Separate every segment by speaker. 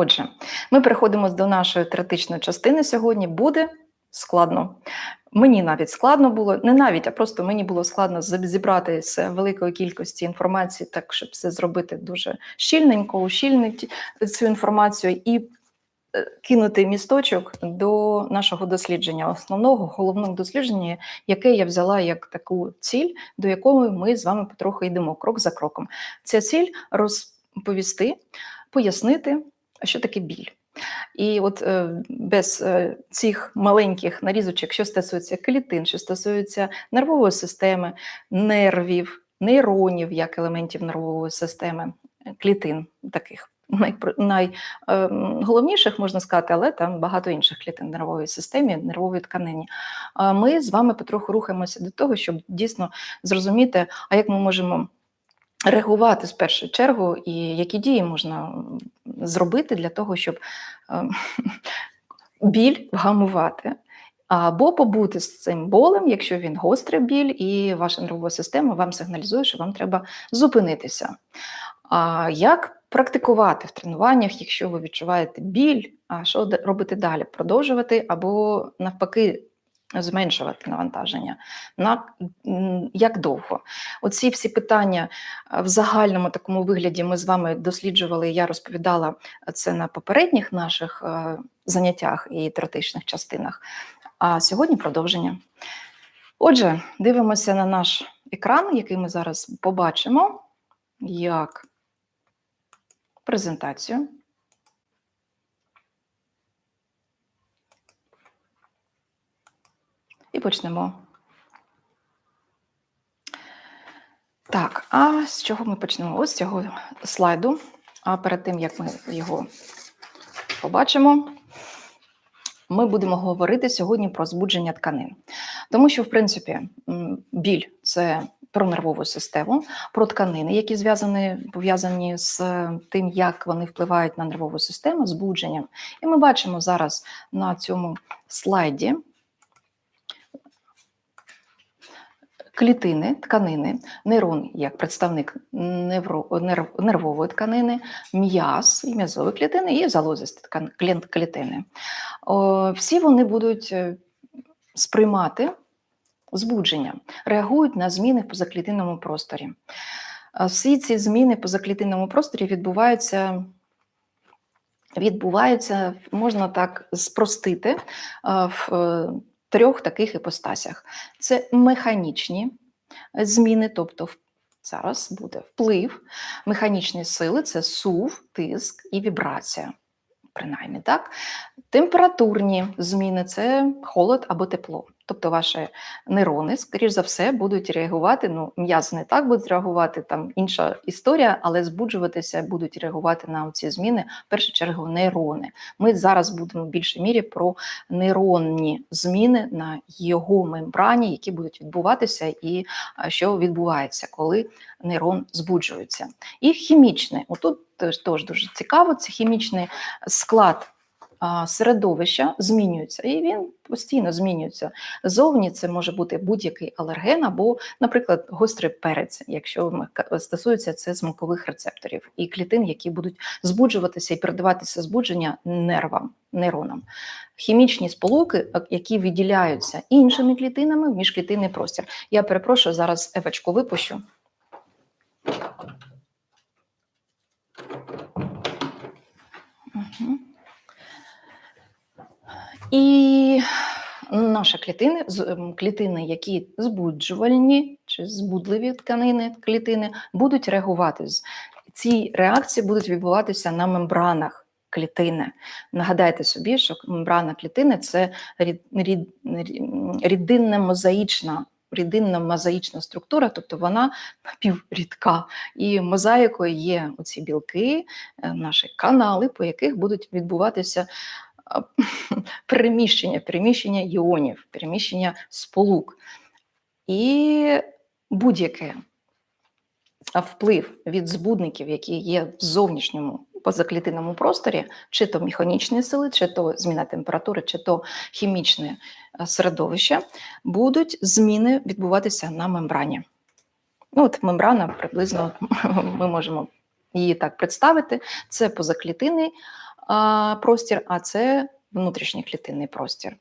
Speaker 1: Отже, ми переходимо до нашої теоретичної частини сьогодні. Буде складно. Мені навіть складно було, не навіть, а просто мені було складно зібрати з великої кількості інформації, так щоб все зробити дуже щільненько, ущільнити цю інформацію і е, кинути місточок до нашого дослідження, основного головного дослідження, яке я взяла як таку ціль, до якої ми з вами потроху йдемо крок за кроком. Ця ціль розповісти, пояснити, що таке біль. І от е, без е, цих маленьких нарізочок, що стосується клітин, що стосується нервової системи, нервів, нейронів як елементів нервової системи, е, клітин таких найголовніших, можна сказати, але там багато інших клітин в нервовій системі, нервовій тканині. Ми з вами потроху рухаємося до того, щоб дійсно зрозуміти, а як ми можемо реагувати з першої чергу, і які дії можна зробити для того, щоб ем, біль вгамувати. Або побути з цим болем, якщо він гострий біль, і ваша нервова система вам сигналізує, що вам треба зупинитися. А як практикувати в тренуваннях, якщо ви відчуваєте біль, а що робити далі? Продовжувати або навпаки зменшувати навантаження? На як довго? Оці всі питання в загальному такому вигляді ми з вами досліджували. Я розповідала це на попередніх наших е, заняттях і теоретичних частинах. А сьогодні продовження. Отже, дивимося на наш екран, який ми зараз побачимо, як презентацію. І почнемо. Так, а з чого ми почнемо? Ось з цього слайду. А перед тим, як ми його побачимо, ми будемо говорити сьогодні про збудження тканин. Тому що, в принципі, біль це про нервову систему, про тканини, які зв'язані пов'язані з тим, як вони впливають на нервову систему, збудженням. І ми бачимо зараз на цьому слайді клітини, тканини, нейрон як представник нервової тканини, м'яз і м'язові клітини, і залозисті клітини. Всі вони будуть е, сприймати збудження, реагують на зміни в позаклітинному просторі. Всі ці зміни в позаклітинному просторі відбуваються. Відбуваються, можна так спростити, в е, трьох таких іпостасях: це механічні зміни, тобто зараз буде вплив, механічні сили це сув, тиск і вібрація. Принаймні, так? Температурні зміни це холод або тепло. Тобто ваші нейрони, скоріш за все, будуть реагувати. Ну, м'язи не так будуть реагувати, там інша історія, але збуджуватися будуть реагувати на ці зміни в першу чергу нейрони. Ми зараз будемо в більшій мірі про нейронні зміни на його мембрані, які будуть відбуватися, і що відбувається, коли нейрон збуджується. І хімічне, отут теж, дуже цікаво, це хімічний склад середовища змінюється, і він постійно змінюється. Зовні це може бути будь-який алерген або, наприклад, гострий перець, якщо стосується це смакових рецепторів і клітин, які будуть збуджуватися і передаватися збудження нервам, нейронам. Хімічні сполуки, які виділяються іншими клітинами в міжклітинний простір. Я перепрошую, зараз ефочку випущу. Мгм. І наші клітини, ем, клітини, які збуджувальні чи збудливі тканини, клітини, будуть реагувати. Ці реакції будуть відбуватися на мембранах клітини. Нагадайте собі, що мембрана клітини це рід, рід, рі- рідинна мозаїчна. Рідинна мозаїчна структура, тобто вона напіврідка. І мозаїкою є оці білки, е, наші канали, по яких будуть відбуватися переміщення, переміщення іонів, переміщення сполук. І будь-яке вплив від збудників, які є в зовнішньому позаклітинному просторі, чи то механічні сили, чи то зміна температури, чи то хімічне е, середовище, будуть зміни відбуватися на мембрані. Ну, от мембрана приблизно ми можемо її так представити. Це позаклітинний а, простір, а це внутрішній клітинний простір.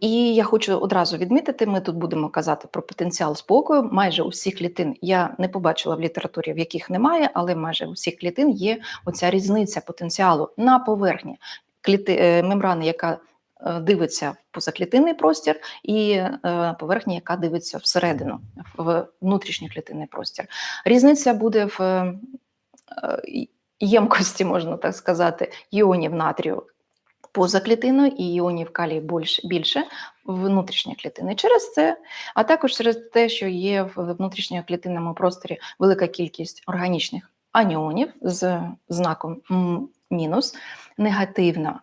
Speaker 1: І я хочу одразу відмітити: ми тут будемо казати про потенціал спокою. Майже у всіх клітин я не побачила в літературі, в яких немає, але майже у всіх клітин є оця різниця потенціалу на поверхні кліти, е, мембрани, яка е, дивиться в позаклітинний простір, і е, поверхні, яка дивиться всередину, в внутрішній клітинний простір. Різниця буде в ємкості, можна так сказати, іонів натрію поза клітиною і іонів калію більше, більше внутрішньої клітини. Через це, а також через те, що є в внутрішньоклітинному просторі велика кількість органічних аніонів з знаком мінус, негативна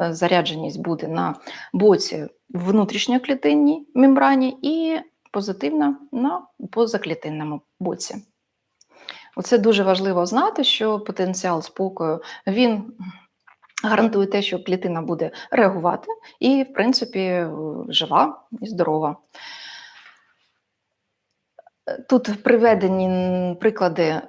Speaker 1: е, зарядженість буде на боці внутрішньоклітинній мембрані і позитивна на позаклітинному боці. Оце дуже важливо знати, що потенціал спокою він гарантує те, що клітина буде реагувати і, в принципі, жива і здорова. Тут приведені приклади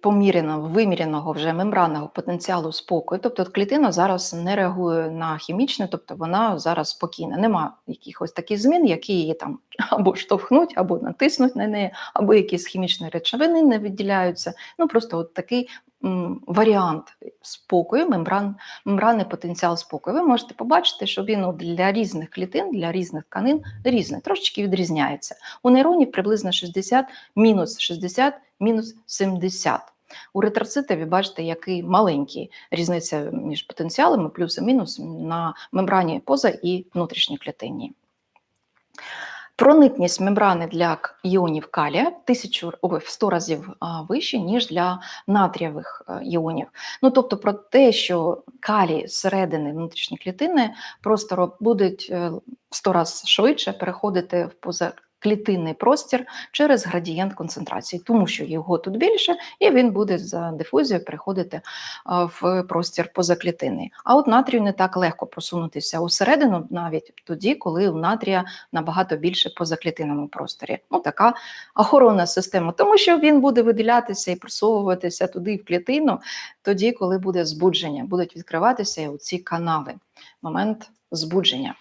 Speaker 1: поміреного, виміреного вже мембранного потенціалу спокою. Тобто клітина зараз не реагує на хімічне, тобто вона зараз спокійна. Нема якихось таких змін, які її там або штовхнуть, або натиснуть на неї, або якісь хімічні речовини не виділяються. Ну просто от такий варіант спокою, мембран, мембранний потенціал спокою. Ви можете побачити, що він для різних клітин, для різних тканин різний, трошечки відрізняється. У нейронів приблизно 60, мінус 60, мінус 70. У ретроцитів ви бачите, який маленький різниця між потенціалами, плюс і мінус на мембрані поза і внутрішній клітині. Проникність мембрани для іонів калія тисячу в 100 разів вище, ніж для натрієвих е, іонів. Ну тобто про те, що калій зсередини внутрішньої клітини просто будуть е, в 100 разів швидше переходити в поза клітинний простір через градієнт концентрації, тому що його тут більше, і він буде за дифузією переходити в простір позаклітинний. А от натрію не так легко просунутися усередину, навіть тоді, коли у натрія набагато більше позаклітинному просторі. Ну така охоронна система, тому що він буде виділятися і просовуватися туди в клітину, тоді, коли буде збудження, будуть відкриватися ці канали. Момент збудження.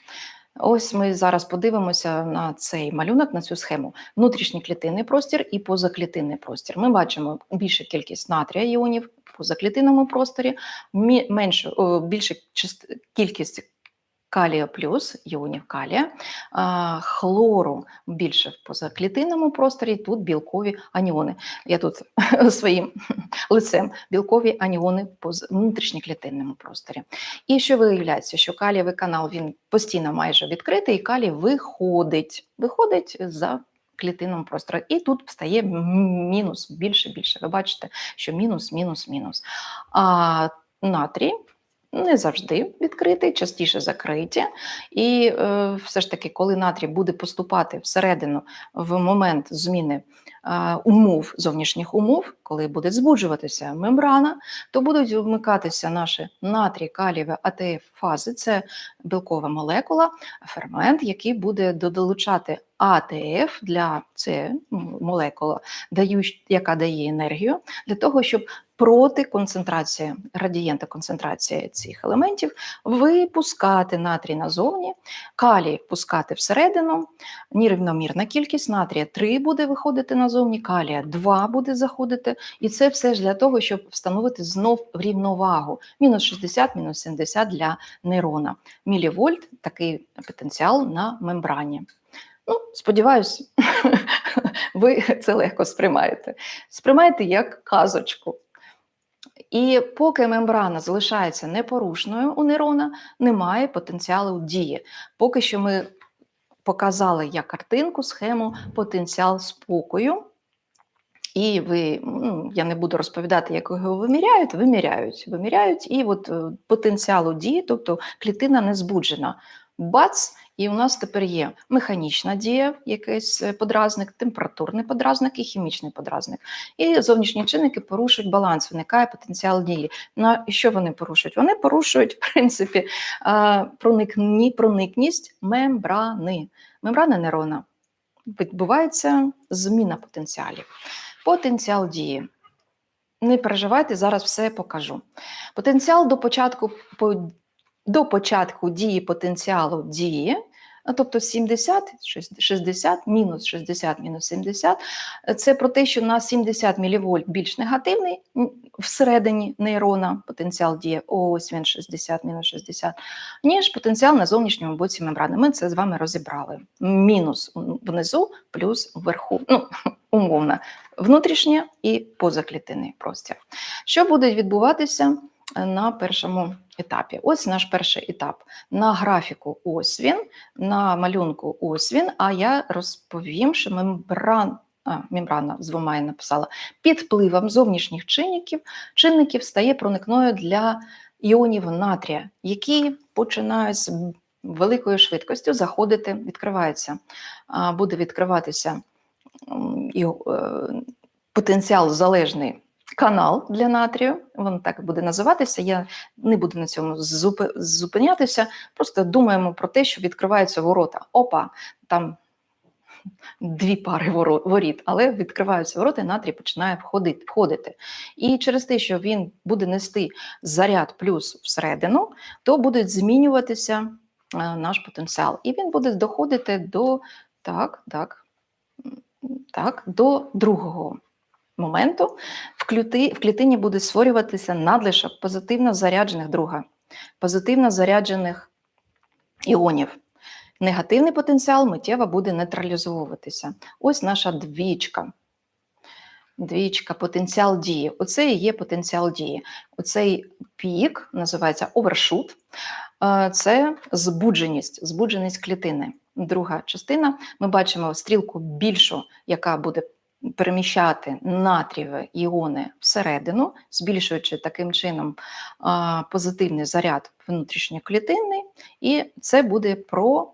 Speaker 1: Ось ми зараз подивимося на цей малюнок, на цю схему. Внутрішній клітинний простір і позаклітинний простір. Ми бачимо більшу кількість натрія іонів в позаклітинному просторі, меншу, більша кількість калія плюс, іонів калія, хлору більше в позаклітинному просторі, тут білкові аніони. Я тут своїм лицем білкові аніони в внутрішньоклітинному просторі. І що виявляється, що калієвий канал він постійно майже відкритий, і калій виходить, виходить за клітинному просторі. І тут встає мінус більше, більше. Ви бачите, що мінус, мінус, мінус. А натрій не завжди відкритий, частіше закриті. І е, все ж таки, коли натрій буде поступати всередину в момент зміни е, умов, зовнішніх умов, коли буде збуджуватися мембрана, то будуть вмикатися наші натрій, калієві АТФ фази, це білкова молекула, фермент, який буде долучати АТФ для це молекула, яка дає енергію, для того, щоб проти концентрації градієнта концентрації цих елементів, випускати натрій назовні, калій впускати всередину, нерівномірна кількість натрія 3 буде виходити назовні, калія 2 буде заходити. І це все ж для того, щоб встановити знов рівновагу. Мінус 60, мінус 70 для нейрона. Мілівольт такий потенціал на мембрані. Ну, сподіваюсь, ви це легко сприймаєте. Сприймаєте як казочку. І поки мембрана залишається непорушною у нейрона, немає потенціалу дії. Поки що ми показали як картинку, схему, потенціал спокою. І ви, ну, я не буду розповідати, як його виміряють, виміряють, виміряють, і от е, потенціалу дії, тобто клітина не збуджена. Бац, і у нас тепер є механічна дія, якийсь е, подразник, температурний подразник і хімічний подразник. І зовнішні чинники порушують баланс, виникає потенціал дії. На що вони порушують? Вони порушують, в принципі, проникні, проникність мембрани. Мембрана нейрона. Відбувається зміна потенціалів. Потенціал дії. Не переживайте, зараз все покажу. Потенціал до початку, по- до початку дії потенціалу дії, а тобто 70, 60, мінус 60, мінус 70, це про те, що на 70 мВ більш негативний всередині нейрона потенціал діє, ось він 60, мінус 60, ніж потенціал на зовнішньому боці мембрани. Ми це з вами розібрали. Мінус внизу, плюс вверху. Ну, умовно, внутрішнє і позаклітинний простір. Що буде відбуватися е, на першому етапі? Ось наш перший етап. На графіку ось він, на малюнку ось він, а я розповім, що мембран. А, мембрана з двома написала, під впливом зовнішніх чинників, чинників стає проникною для іонів натрія, які починають з великою швидкістю заходити, відкриваються. Буде відкриватися е, потенціал залежний канал для натрію. Він так буде називатися. Я не буду на цьому зупинятися. Просто думаємо про те, що відкриваються ворота. Опа, там дві пари воріт, але відкриваються ворота, і натрій починає входити, входити. І через те, що він буде нести заряд плюс всередину, то буде змінюватися е, наш потенціал. І він буде доходити до так, так, так, до другого моменту. В, клітині буде створюватися надлишок позитивно заряджених друга, позитивно заряджених іонів. Негативний потенціал миттєво буде нейтралізовуватися. Ось наша двічка. Двічка, потенціал дії. Оце і є потенціал дії. Оцей пік називається овершут. Е, Це збудженість, збудженість клітини. Друга частина. Ми бачимо стрілку більшу, яка буде переміщати натрієві іони всередину, збільшуючи таким чином позитивний заряд внутрішньоклітинний, і це буде про,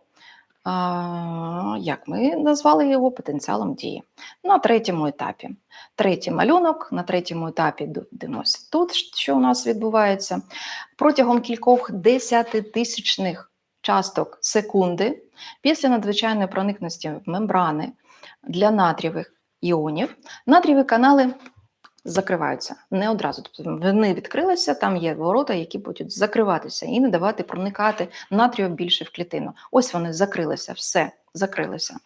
Speaker 1: як ми назвали його, потенціалом дії. На третьому етапі. Третій малюнок, на третьому етапі дивимося тут, що у нас відбувається. Протягом кількох десятитисячних часток секунди після надзвичайної проникності мембрани для натрієвих іонів, натрієві канали закриваються не одразу. Тобто вони відкрилися, там є ворота, які будуть закриватися і не давати проникати натрію більше в клітину. Ось вони закрилися, все закрилися.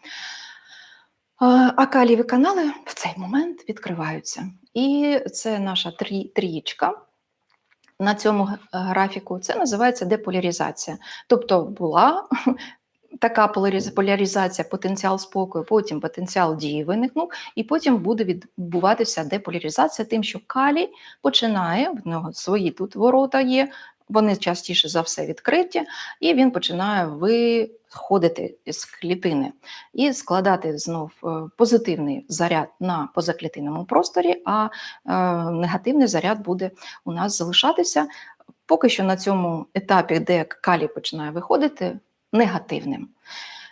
Speaker 1: А калієві канали в цей момент відкриваються. І це наша трі, трієчка. На цьому графіку це називається деполяризація. Тобто була така поляризація, потенціал спокою, потім потенціал дії виникнув, і потім буде відбуватися деполяризація, тим, що калій починає, в нього свої тут ворота є, вони частіше за все відкриті, і він починає виходити з клітини і складати знов е, позитивний заряд на позаклітинному просторі, а е, негативний заряд буде у нас залишатися. Поки що на цьому етапі, де калій починає виходити, негативним.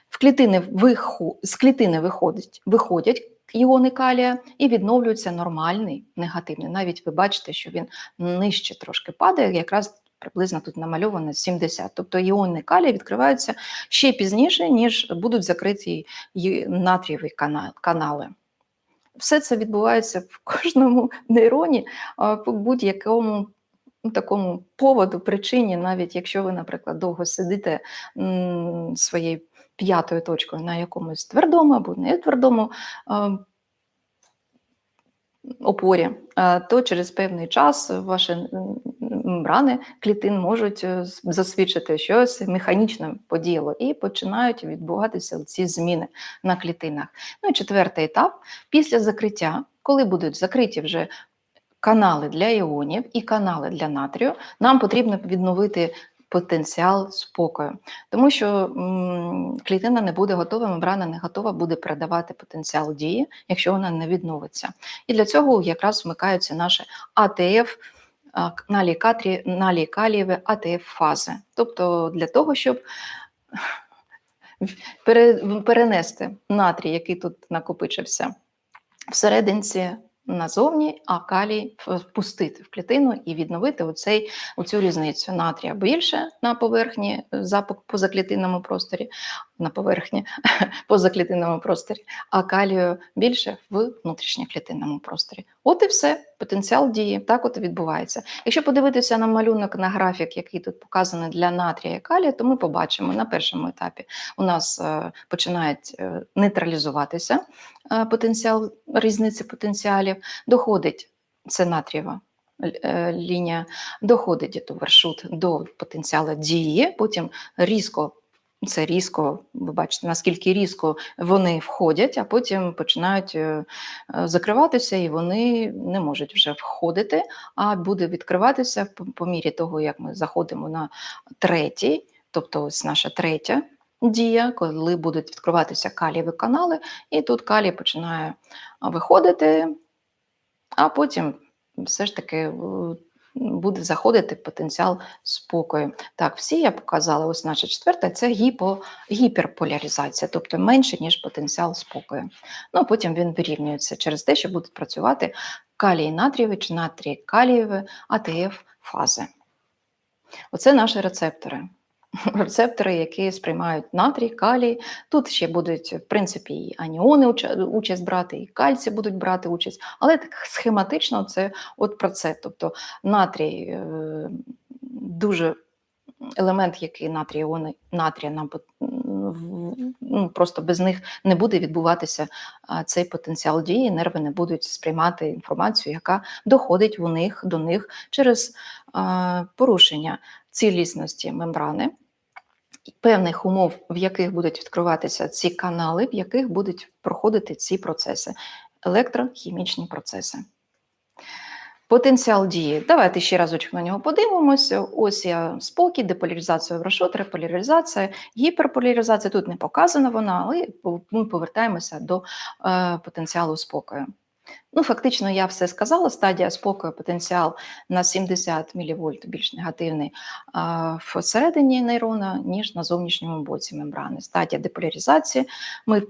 Speaker 1: В клітини виху, з клітини виходять, виходять іони калія і відновлюється нормальний негативний. Навіть ви бачите, що він нижче трошки падає, якраз приблизно тут намальовано 70. Тобто іони калія відкриваються ще пізніше, ніж будуть закриті натрієві канали. Все це відбувається в кожному нейроні, по будь-якому такому поводу, причині, навіть якщо ви, наприклад, довго сидите своєю п'ятою точкою на якомусь твердому або не твердому опорі, то через певний час ваші мембрани клітин можуть е, засвідчити, що щось механічно подіяло, і починають відбуватися ці зміни на клітинах. Ну і четвертий етап після закриття, коли будуть закриті вже канали для іонів і канали для натрію, нам потрібно відновити потенціал спокою, тому що клітина не буде готова, мембрана не готова буде передавати потенціал дії, якщо вона не відновиться. І для цього якраз вмикаються наші АТФ. налікалієві АТФ-фази. Тобто для того, щоб перенести натрій, який тут накопичився всерединці назовні, а калій впустити в клітину і відновити оцей, оцю різницю натрія більше на поверхні за позаклітинному просторі, на поверхні позаклітинному просторі, а калію більше в внутрішньоклітинному просторі. От і все, потенціал дії, так от відбувається. Якщо подивитися на малюнок, на графік, який тут показаний для натрія і калія, то ми побачимо на першому етапі у нас е, починають е, нейтралізуватися е, потенціал різниці потенціалів, доходить це натрієва лінія, доходить до маршрут до потенціалу дії, потім різко. Це різко, ви бачите, наскільки різко вони входять, а потім починають е, е, закриватися, і вони не можуть вже входити, а буде відкриватися по, мірі того, як ми заходимо на третій, тобто ось наша третя дія, коли будуть відкриватися калієві канали, і тут калій починає виходити, а потім все ж таки е, буде заходити потенціал спокою. Так, всі я показала, ось наша четверта це гіпо, гіперполяризація, тобто менше, ніж потенціал спокою. Ну, потім він вирівнюється через те, що будуть працювати калій натрієві чи натрій калієві АТФ фази. Оце наші рецептори. Рецептори, які сприймають натрій, калій. Тут ще будуть, в принципі, і аніони участь брати, і кальці будуть брати участь, але так схематично це от про це. Тобто натрій е, дуже елемент, який натрій, іони натрія нам ну, просто без них не буде відбуватися цей потенціал дії, нерви не будуть сприймати інформацію, яка доходить у них до них через порушення цілісності мембрани. Певних умов, в яких будуть відкриватися ці канали, в яких будуть проходити ці процеси, електрохімічні процеси. Потенціал дії. Давайте ще разочок на нього подивимося. Ось я спокій, деполяризація врашот, реполяризація, гіперполяризація. Тут не показана вона, але ми повертаємося до е, потенціалу спокою. Ну, фактично, я все сказала. Стадія спокою, потенціал на 70 мВ більш негативний а, всередині нейрона, ніж на зовнішньому боці мембрани. Стадія деполяризації,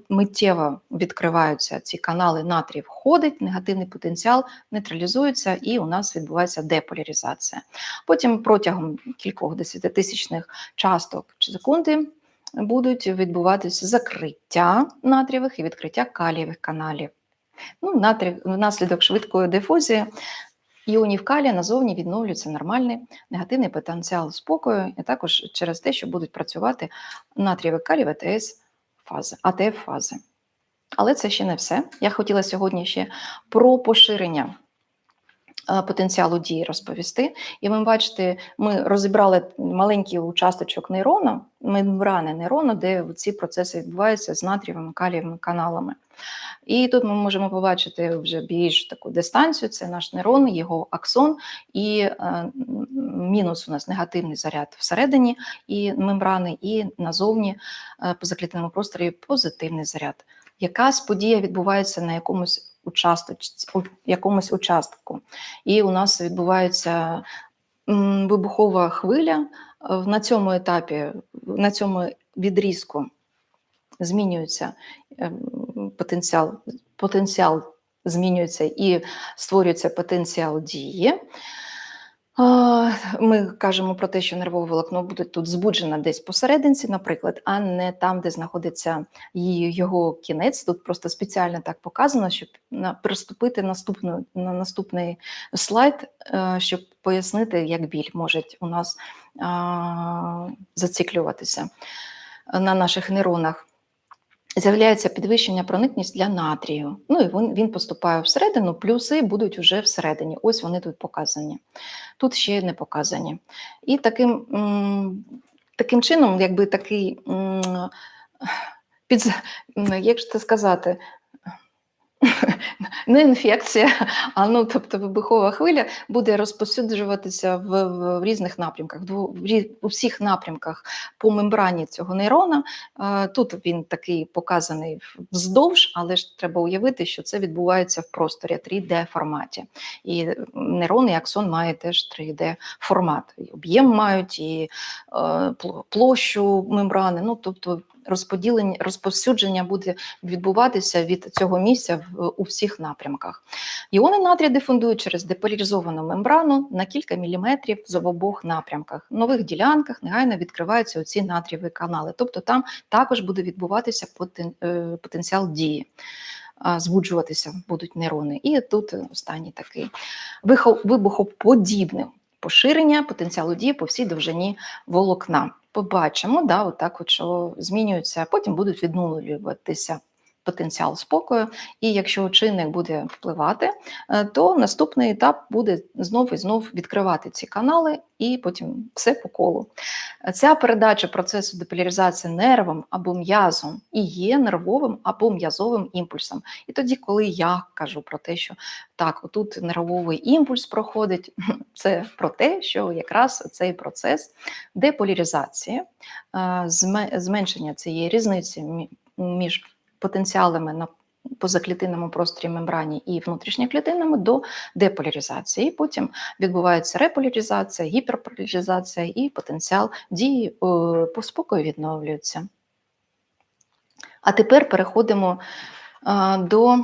Speaker 1: миттєво відкриваються ці канали, натрій входить, негативний потенціал нейтралізується, і у нас відбувається деполяризація. Потім протягом кількох десятитисячних часток чи секунди будуть відбуватися закриття натрієвих і відкриття калієвих каналів. Ну, внаслідок швидкої дифузії іонів калія назовні відновлюється нормальний негативний потенціал спокою, і також через те, що будуть працювати натрієві калій АТС фази, АТФ фази. Але це ще не все. Я хотіла сьогодні ще про поширення е, потенціалу дії розповісти. І ви бачите, ми розібрали маленький участочок нейрона, мембрани нейрона, де ці процеси відбуваються з натрієвими калієвими каналами. І тут ми можемо побачити вже більш таку дистанцію, це наш нейрон, його аксон, і е, мінус у нас негативний заряд всередині і мембрани, і назовні е, по заклітинному просторі позитивний заряд. Якась подія відбувається на якомусь участочці, якомусь участку, і у нас відбувається вибухова хвиля. На цьому етапі, на цьому відрізку змінюється ем, потенціал, потенціал змінюється і створюється потенціал дії. Ми кажемо про те, що нервове волокно буде тут збуджено десь посерединці, наприклад, а не там, де знаходиться його кінець. Тут просто спеціально так показано, щоб приступити наступну, на наступний слайд, е, щоб пояснити, як біль може у нас зациклюватися на наших нейронах з'являється підвищення проникність для натрію. Ну і він, він поступає всередину, плюси будуть вже всередині. Ось вони тут показані. Тут ще не показані. І таким, таким чином, якби такий, під, як це сказати, не інфекція, а ну, тобто вибухова хвиля буде розповсюджуватися в, в, в різних напрямках, в, у всіх напрямках по мембрані цього нейрона. Е, Тут він такий показаний вздовж, але ж треба уявити, що це відбувається в просторі 3D форматі. І нейрон і аксон має теж 3D формат. І об'єм мають, і е, площу мембрани. Ну, тобто розподілення, розповсюдження буде відбуватися від цього місця в, у всіх напрямках. Іони натрія дифундують через деполяризовану мембрану на кілька міліметрів з обох напрямках. В нових ділянках негайно відкриваються оці натрієві канали. Тобто там також буде відбуватися потен, е, потенціал дії. збуджуватися будуть нейрони. І тут останній такий вибухоподібне поширення потенціалу дії по всій довжині волокна. Побачимо, да, отак от, що змінюються, потім будуть відновлюватися потенціал спокою. І якщо чинник буде впливати, е, то наступний етап буде знов і знов відкривати ці канали, і потім все по колу. Ця передача процесу деполяризації нервом або м'язом і є нервовим або м'язовим імпульсом. І тоді, коли я кажу про те, що так, отут нервовий імпульс проходить, це про те, що якраз цей процес деполяризації, е, зменшення цієї різниці між потенціалами на позаклітинному просторі мембрані і внутрішньоклітинному до деполяризації. Потім відбувається реполяризація, гіперполяризація і потенціал дії е, по спокою відновлюється. А тепер переходимо е, до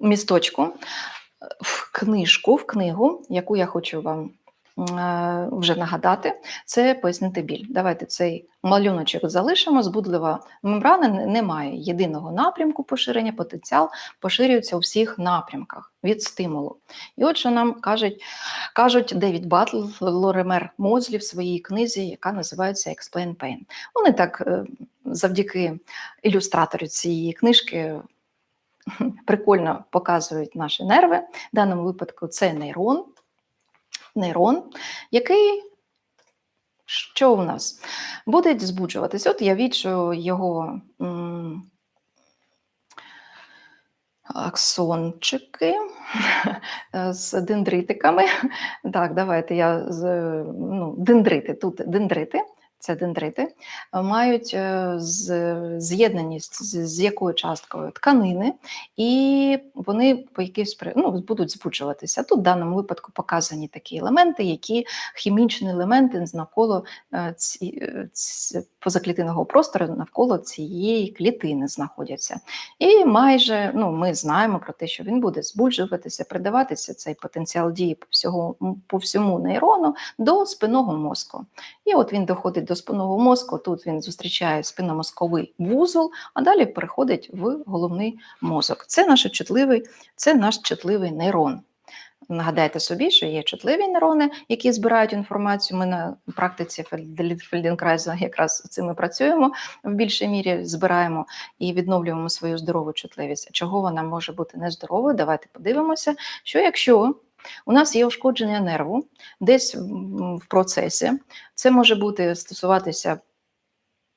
Speaker 1: місточку в книжку, в книгу, яку я хочу вам вже нагадати, це пояснити біль. Давайте цей малюночок залишимо. Збудлива мембрана не- не має єдиного напрямку поширення, потенціал поширюється у всіх напрямках від стимулу. І от що нам кажуть, кажуть Девід Батл, Лоремер Мозлі в своїй книзі, яка називається Explain Pain. Вони так е, завдяки ілюстратору цієї книжки прикольно показують наші нерви. В даному випадку це нейрон, нейрон, який що у нас буде збуджуватись. От я відчую його м, аксончики з дендритиками. Так, давайте я з ну, дендрити. Тут дендрити. Це дендрити, мають е, з'єднаність з, якою часткою тканини, і вони по якійсь ну, будуть збуджуватися. Тут в даному випадку показані такі елементи, які хімічні елементи навколо ці, ці, е, ц- позаклітинного простору навколо цієї клітини знаходяться. І майже ну, ми знаємо про те, що він буде збуджуватися, придаватися цей потенціал дії по, всього, по всьому нейрону до спинного мозку. І от він доходить до спинного мозку, тут він зустрічає спинномозковий вузол, а далі переходить в головний мозок. Це наш чутливий, це наш чутливий нейрон. Нагадайте собі, що є чутливі нейрони, які збирають інформацію. Ми на практиці Фельд- Фельденкрайза якраз з цими працюємо в більшій мірі, збираємо і відновлюємо свою здорову чутливість. Чого вона може бути нездоровою? Давайте подивимося, що якщо у нас є ушкодження нерву десь в процесі, це може бути стосуватися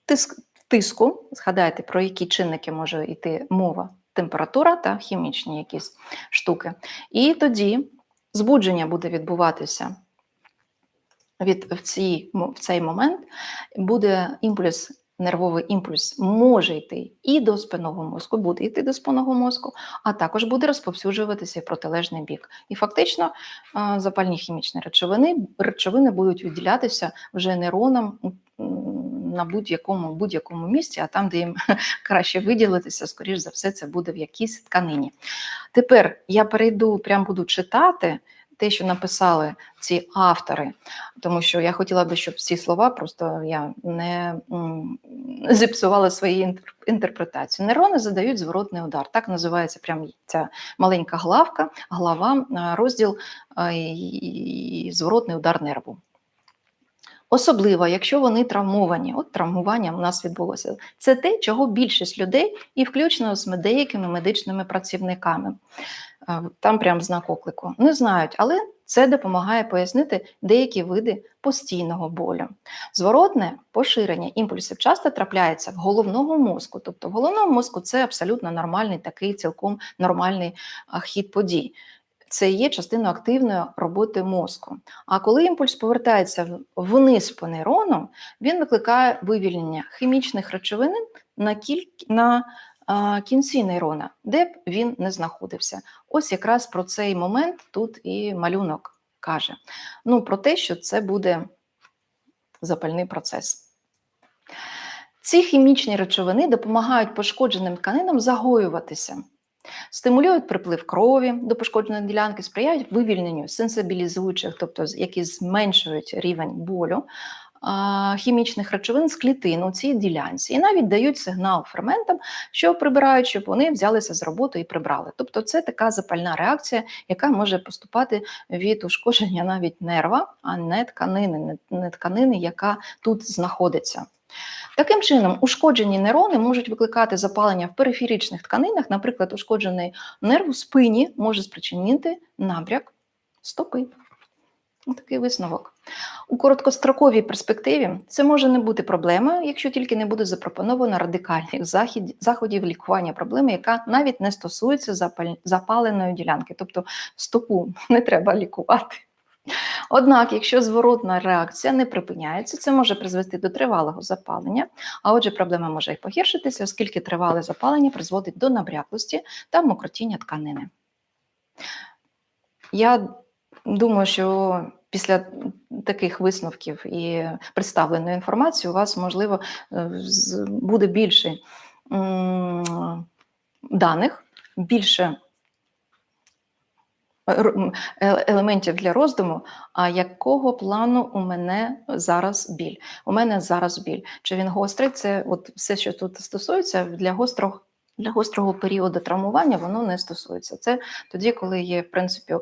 Speaker 1: тиск, тиску. Згадайте, про які чинники може йти мова, температура та хімічні якісь штуки. І тоді збудження буде відбуватися від в, цій, в цей момент, буде імпульс. Нервовий імпульс може йти і до спинного мозку, буде йти до спинного мозку, а також буде розповсюджуватися протилежний бік. І фактично запальні хімічні речовини, речовини будуть виділятися вже нейронам на будь-якому будь-якому місці, а там, де їм краще виділитися, скоріш за все, це буде в якійсь тканині. Тепер я перейду, прям буду читати те, що написали ці автори, тому що я хотіла би, щоб ці слова просто я не зіпсувала свої інтерпретації. Нейрони задають зворотний удар. Так називається прям ця маленька главка, глава, розділ і- і зворотний удар нерву. Особливо, якщо вони травмовані, от травмування у нас відбулося. Це те, чого більшість людей, і включно з деякими медичними працівниками, е, там прям знак оклику, не знають, але це допомагає пояснити деякі види постійного болю. Зворотне поширення імпульсів часто трапляється в головному мозку. Тобто в головному мозку це абсолютно нормальний такий цілком нормальний хід подій. Це є частиною активної роботи мозку. А коли імпульс повертається вниз по нейрону, він викликає вивільнення хімічних речовин на, кільк... на кінці нейрона, де б він не знаходився. Ось якраз про цей момент тут і малюнок каже. Ну, про те, що це буде запальний процес. Ці хімічні речовини допомагають пошкодженим тканинам загоюватися, стимулюють приплив крові до пошкодженої ділянки, сприяють вивільненню сенсибілізуючих, тобто які зменшують рівень болю, хімічних речовин з клітин у цій ділянці, і навіть дають сигнал ферментам, що прибирають, щоб вони взялися з роботи і прибрали. Тобто, це така запальна реакція, яка може поступати від ушкодження навіть нерва, а не тканини, не тканини, яка тут знаходиться. Таким чином, ушкоджені нейрони можуть викликати запалення в периферичних тканинах, наприклад, ушкоджений нерв у спині може спричинити набряк стопи. Такий висновок. У короткостроковій перспективі це може не бути проблемою, якщо тільки не буде запропоновано радикальних заходів лікування проблеми, яка навіть не стосується запаленої ділянки, тобто стопу не треба лікувати. Однак, якщо зворотна реакція не припиняється, це може призвести до тривалого запалення, а отже, проблема може і погіршитися, оскільки тривале запалення призводить до набряклості та мокротіння тканини. Я думаю, що після таких висновків і представленої інформації у вас, можливо, е, буде більше даних, більше елементів для роздуму, а якого плану у мене зараз біль? У мене зараз біль. Чи він гострий? Це от все, що тут стосується для гострого. Для гострого періоду травмування воно не стосується. Це тоді, коли є в принципі е,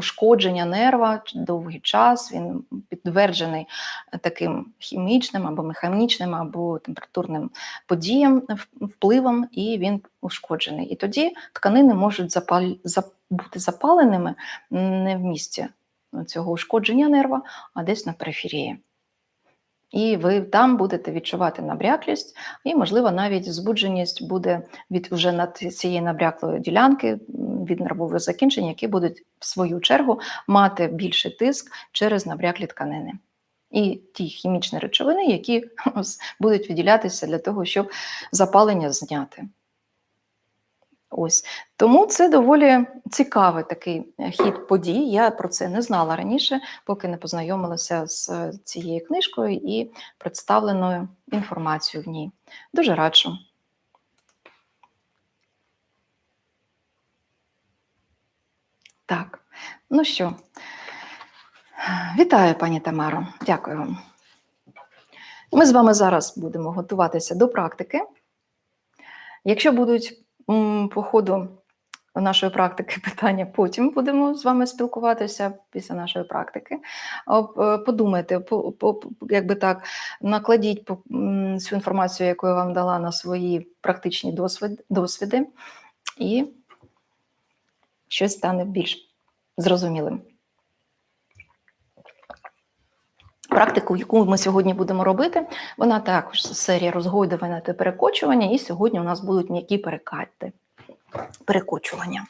Speaker 1: ушкодження нерва довгий час, він підтверджений таким хімічним або механічним, або температурним подіям, впливом, і він ушкоджений. І тоді тканини можуть запаль... зап- бути запаленими не в місці цього ушкодження нерва, а десь на периферії. І ви там будете відчувати набряклість, і, можливо, навіть збудженість буде від вже над цієї набряклої ділянки від нервових закінчень, які будуть в свою чергу мати більший тиск через набряклі тканини. І ті хімічні речовини, які будуть виділятися для того, щоб запалення зняти. Ось тому це доволі цікавий такий е, хід подій. Я про це не знала раніше, поки не познайомилася з е, цією книжкою і представленою інформацією в ній. Дуже раджу. Так, ну що, вітаю, пані Тамаро. Дякую вам. Ми з вами зараз будемо готуватися до практики. Якщо будуть по ходу нашої практики питання, потім будемо з вами спілкуватися після нашої практики. Е, Подумайте, по, по, якби так, накладіть цю інформацію, яку я вам дала на свої практичні досвід, досвіди, і щось стане більш зрозумілим. Практику, яку ми сьогодні будемо робити, вона також серія розгойдування та перекочування, і сьогодні у нас будуть м'які перекати, перекочування.